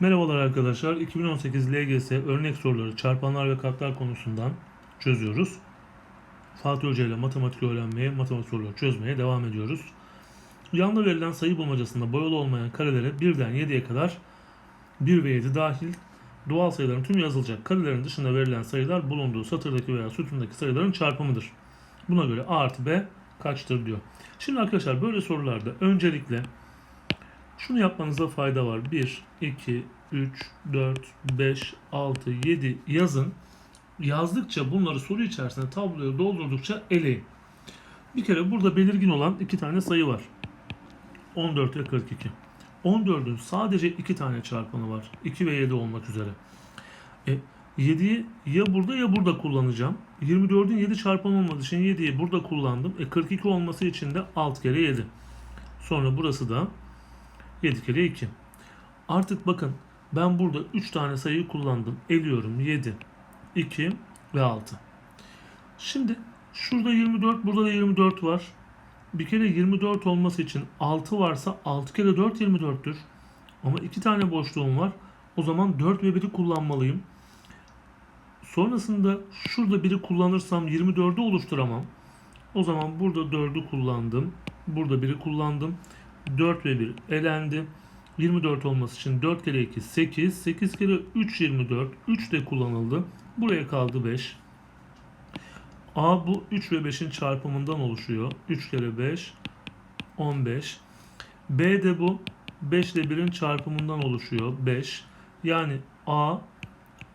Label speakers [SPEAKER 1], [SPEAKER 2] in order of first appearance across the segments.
[SPEAKER 1] Merhabalar arkadaşlar. 2018 LGS örnek soruları çarpanlar ve katlar konusundan çözüyoruz. Fatih Hoca ile matematik öğrenmeye, matematik soruları çözmeye devam ediyoruz. Yanda verilen sayı bulmacasında boyalı olmayan karelere birden 7'ye kadar 1 ve 7 dahil doğal sayıların tümü yazılacak. Karelerin dışında verilen sayılar bulunduğu satırdaki veya sütundaki sayıların çarpımıdır. Buna göre A artı B kaçtır diyor. Şimdi arkadaşlar böyle sorularda öncelikle şunu yapmanızda fayda var. 1, 2, 3, 4, 5, 6, 7 yazın. Yazdıkça bunları soru içerisinde tabloya doldurdukça eleyin. Bir kere burada belirgin olan iki tane sayı var. 14 ve 42. 14'ün sadece iki tane çarpanı var. 2 ve 7 olmak üzere. E, 7'yi ya burada ya burada kullanacağım. 24'ün 7 çarpanı olmadığı için 7'yi burada kullandım. E 42 olması için de 6 kere 7. Sonra burası da 7 kere 2. Artık bakın ben burada 3 tane sayıyı kullandım. Eliyorum 7, 2 ve 6. Şimdi şurada 24, burada da 24 var. Bir kere 24 olması için 6 varsa 6 kere 4 24'tür. Ama 2 tane boşluğum var. O zaman 4 ve 1'i kullanmalıyım. Sonrasında şurada biri kullanırsam 24'ü oluşturamam. O zaman burada 4'ü kullandım. Burada biri kullandım. 4 ve 1 elendi. 24 olması için 4 kere 2 8. 8 kere 3 24. 3 de kullanıldı. Buraya kaldı 5. A bu 3 ve 5'in çarpımından oluşuyor. 3 kere 5 15. B de bu 5 ile 1'in çarpımından oluşuyor. 5. Yani A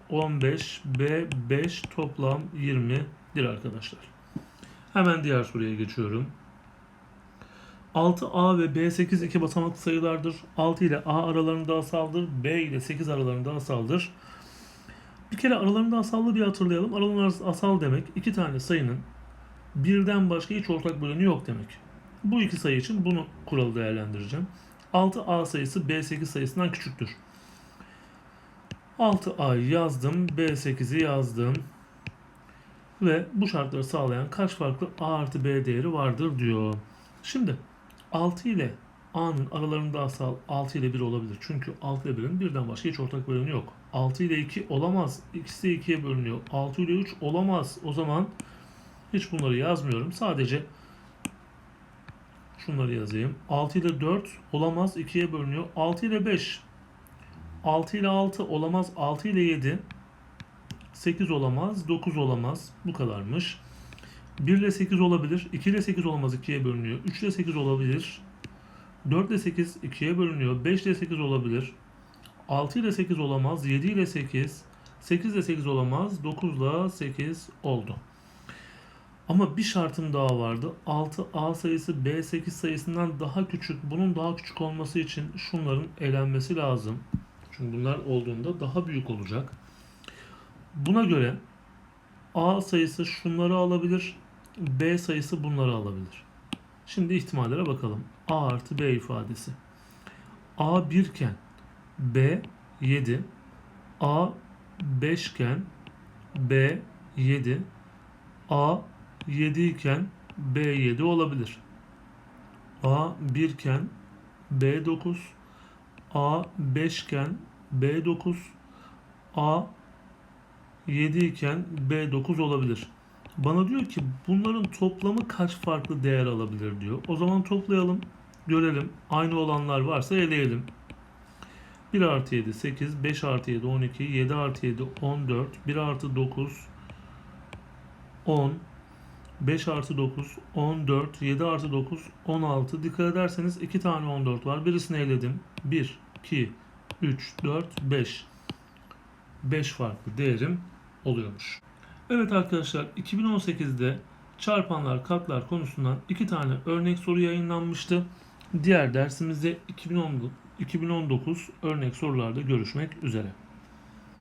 [SPEAKER 1] 15, B 5 toplam 20'dir arkadaşlar. Hemen diğer soruya geçiyorum. 6A ve B8 iki basamaklı sayılardır. 6 ile A aralarında asaldır. B ile 8 aralarında asaldır. Bir kere aralarında asallı bir hatırlayalım. Aralarında asal demek iki tane sayının birden başka hiç ortak böleni yok demek. Bu iki sayı için bunu kuralı değerlendireceğim. 6A sayısı B8 sayısından küçüktür. 6A yazdım, B8'i yazdım. Ve bu şartları sağlayan kaç farklı A artı B değeri vardır diyor. Şimdi 6 ile A'nın aralarında asal 6 ile 1 olabilir. Çünkü 6 ile 1'in birden başka hiç ortak böleni yok. 6 ile 2 olamaz. İkisi de 2'ye bölünüyor. 6 ile 3 olamaz. O zaman hiç bunları yazmıyorum. Sadece şunları yazayım. 6 ile 4 olamaz. 2'ye bölünüyor. 6 ile 5 6 ile 6 olamaz. 6 ile 7 8 olamaz. 9 olamaz. Bu kadarmış. 1 ile 8 olabilir. 2 ile 8 olamaz. 2'ye bölünüyor. 3 ile 8 olabilir. 4 ile 8 2'ye bölünüyor. 5 ile 8 olabilir. 6 ile 8 olamaz. 7 ile 8. 8 ile 8 olamaz. 9 ile 8 oldu. Ama bir şartım daha vardı. 6A sayısı B8 sayısından daha küçük. Bunun daha küçük olması için şunların elenmesi lazım. Çünkü bunlar olduğunda daha büyük olacak. Buna göre A sayısı şunları alabilir. B sayısı bunları alabilir. Şimdi ihtimallere bakalım. A artı B ifadesi. A 1 iken B 7. A 5 iken B 7. A 7 iken B 7 olabilir. A 1 iken B 9. A 5 iken B 9. A 7 iken B 9 olabilir. Bana diyor ki bunların toplamı kaç farklı değer alabilir diyor. O zaman toplayalım. Görelim. Aynı olanlar varsa eleyelim. 1 artı 7 8, 5 artı 7 12, 7 artı 7 14, 1 artı 9 10, 5 artı 9 14, 7 artı 9 16. Dikkat ederseniz 2 tane 14 var. Birisini eledim. 1, 2, 3, 4, 5. 5 farklı değerim oluyormuş. Evet arkadaşlar 2018'de çarpanlar katlar konusundan iki tane örnek soru yayınlanmıştı. Diğer dersimizde 2010 2019 örnek sorularda görüşmek üzere.